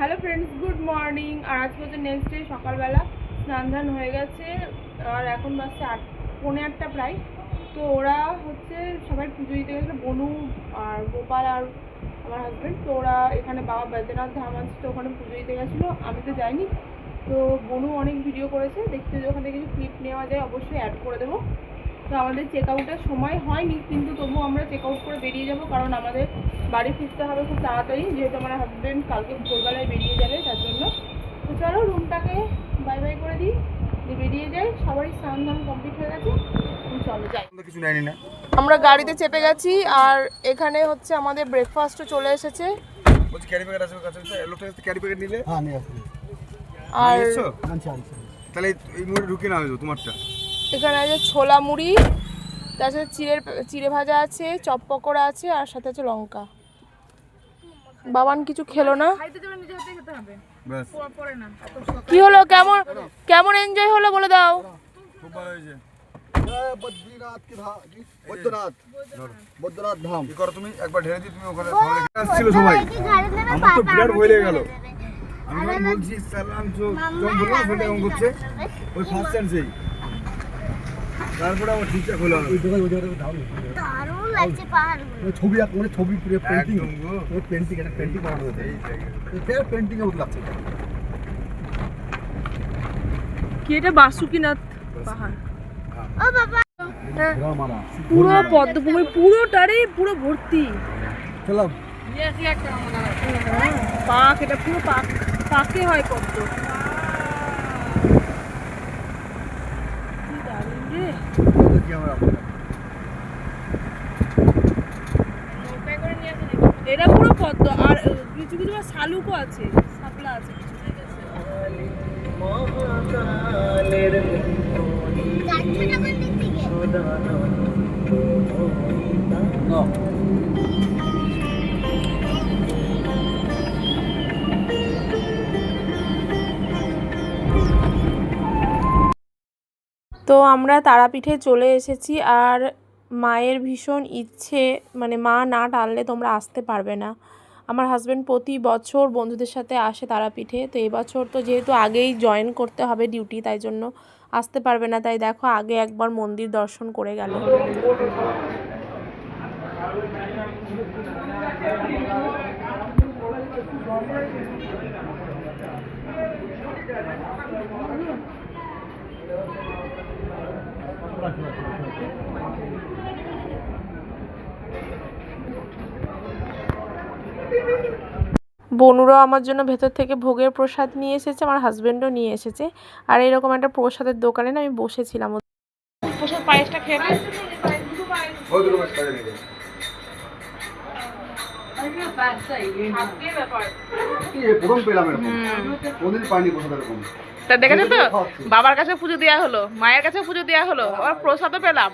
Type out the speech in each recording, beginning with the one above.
Hello friends good morning আর আজকে হচ্ছে নেক্সট ডে সকালবেলা স্নান ধান হয়ে গেছে। আর এখন বাজছে আট, পৌনে আটটা প্রায়। তো ওরা হচ্ছে সবাই পুজো দিতে গেছিল বনু আর গোপাল আর আমার হাজব্যান্ড তো ওরা এখানে বাবা বৈদ্যনাথ ধাম আছে, তো ওখানে পুজো দিতে গেছিল। আমি তো যাইনি। তো বনু অনেক ভিডিও করেছে। দেখতে যদি ওখান কিছু ক্লিপ নেওয়া যায়, অবশ্যই অ্যাড করে দেবো। তো আমাদের চেক আউটের সময় হয়নি, কিন্তু তবুও আমরা চেক আউট করে বেরিয়ে যাব, কারণ আমাদের বাড়ি ফিরতে হবে খুব তাড়াতাড়ি যেহেতু আমার হাজব্যান্ড কালকে ভোরবেলায় বেরিয়ে যাবে তার জন্য। তো চলো রুমটাকে বাই বাই করে দিই দিয়ে বেরিয়ে যাই। সবারই স্নান ধান কমপ্লিট হয়ে গেছে চলো যাই। কিছু নেয়নি না। আমরা গাড়িতে চেপে গেছি আর এখানে হচ্ছে আমাদের ব্রেকফাস্টও চলে এসেছে। বলছি ক্যারি প্যাকেট আছে কাছে লোকটার ক্যারি প্যাকেট নিলে? হ্যাঁ নিয়ে আসুন আর আনছি তাহলে এই- এই ঢুকে না হইতো তোমারটা। এখানে আছে ছোলা মুড়ি তার সাথে চিড়ের চিড়ে ভাজা আছে চপ পকোড়া আছে আর সাথে আছে লঙ্কা। বাবান কিছু খেলো না? ব্যাস। কি হলো? কেমন কেমন এনজয় হলো বলে দাও। খুব ভালো হয়েছে। ধাম। কি করো তুমি? একবার ঢেলে দিই তুমি ওখানে আসছিল সবাই। আমার তো বিরাট ভয় লেগে গেল। আমি বলছি সালাম চোখ যখন বললাম ফোনটা এমন করছে। ওই ফার্স্ট চান্সেই তারপরে আমার ঠিকঠাক হলো ওই ওই লাগছে পাহাড়গুলো মানে ছবি আঁক মানে ছবি পুরো পেন্টিং পেন্টিং একটা পেন্টিং বানানো হয়েছে। এই এটা পেন্টিং এর মতো লাগছে কি এটা বাসুকিনাথ পাহাড়? ও বাবা। পুরো পদ্মভূমি পুরোটারে পুরো ভর্তি। চলাম পাক এটা পুরো পাক পাকে হয় পদ্ম। কি দারুণ রে দেখি আমরা এটা পুরো পদ্ম আর কিছু কিছু শালুকও আছে শাপলা আছে। কিছু তো আমরা তারাপীঠে চলে এসেছি আর মায়ের ভীষণ ইচ্ছে মানে মা না টানলে তোমরা আসতে পারবে না। আমার হাজব্যান্ড প্রতি বছর বন্ধুদের সাথে আসে তারাপীঠে, তো এবছর তো যেহেতু আগেই জয়েন করতে হবে ডিউটি তাই জন্য আসতে পারবে না। তাই দেখো, আগে একবার মন্দির দর্শন করে গেল। বনুরাও আমার জন্য ভেতর থেকে ভোগের প্রসাদ নিয়ে এসেছে আমার হাজব্যান্ডও নিয়ে এসেছে। আর এরকম একটা প্রসাদের দোকানে না আমি বসেছিলাম। প্রসাদ পায়েসটা খেয়ে তা দেখেছ তো? বাবার কাছে পুজো দেওয়া হলো মায়ের কাছে পুজো দেওয়া হলো আবার প্রসাদও পেলাম।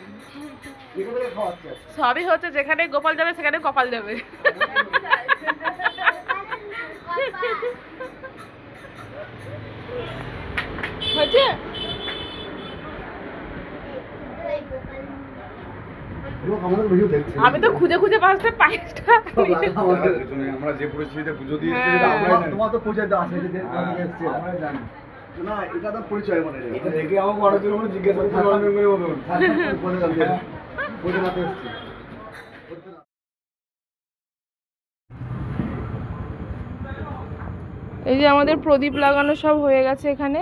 সবই হচ্ছে যেখানে গোপাল যাবে সেখানে কপাল যাবে হয়েছে আমি তো খুঁজে খুঁজে পাঁচটা নেই, আমরা যে পরিস্থিতিতে পুজো দিয়েছি হ্যাঁ। তোমার- জানি। তো পরিচয় দেওয়া আছে যে যে হ্যাঁ, জানি। না এটা তো পরিচয় মানে। এটা দেখে মনে জিজ্ঞেস এসছে। এই যে আমাদের প্রদীপ লাগানো সব হয়ে গেছে এখানে।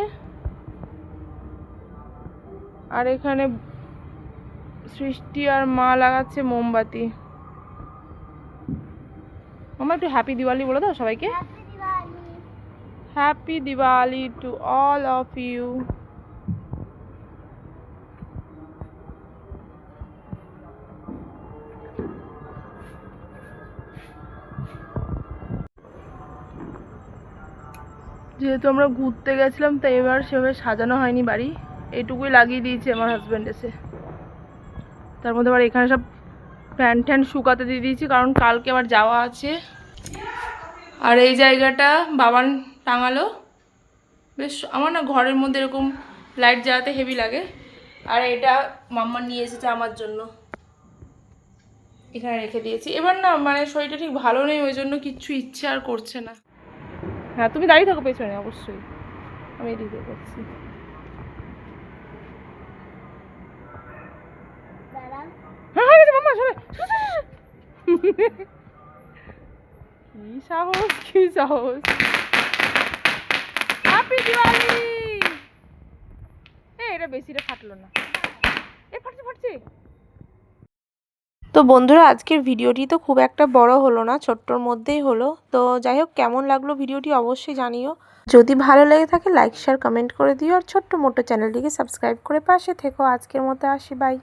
আর এখানে সৃষ্টি আর মা লাগাচ্ছে মোমবাতি। আমার একটু হ্যাপি দিওয়ালি বলে দাও সবাইকে। Happy Diwali. To all of you যেহেতু আমরা ঘুরতে গেছিলাম, তাই এবার সেভাবে সাজানো হয়নি বাড়ি। এইটুকুই লাগিয়ে দিয়েছে আমার হাজব্যান্ড এসে। তার মধ্যে আবার এখানে সব প্যান্ট ট্যান্ট শুকাতে দিয়ে দিয়েছি, কারণ কালকে আবার যাওয়া আছে। আর এই জায়গাটা বাবান টাঙালো। বেশ, আমার না ঘরের মধ্যে এরকম লাইট জ্বালাতে হেভি লাগে। আর এটা মাম্মা নিয়ে এসেছে আমার জন্য। এখানে রেখে দিয়েছি। এবার না মানে শরীরটা ঠিক ভালো নেই, ওই জন্য কিচ্ছু ইচ্ছে আর করছে না। হ্যাঁ তুমি দাঁড়িয়ে থাকো পেছনে, অবশ্যই। আমি এদিক করছি হ্যাঁ কি সাহস কি সাহস। হ্যাপি দিওয়ালি এ এটা বেশিটা ফাটলো না। এ, ফাটছে ফাটছে। তো বন্ধুরা, আজকের ভিডিওটি তো খুব একটা বড় হলো না, ছোট্টর মধ্যেই হলো। তো যাই হোক, কেমন লাগল ভিডিওটি অবশ্যই জানিও। যদি ভালো লেগে থাকে লাইক শেয়ার কমেন্ট করে দিও। আর ছোট্ট মোটো চ্যানেলটিকে সাবস্ক্রাইব করে পাশে থেকো। আজকের মতো আসি বাই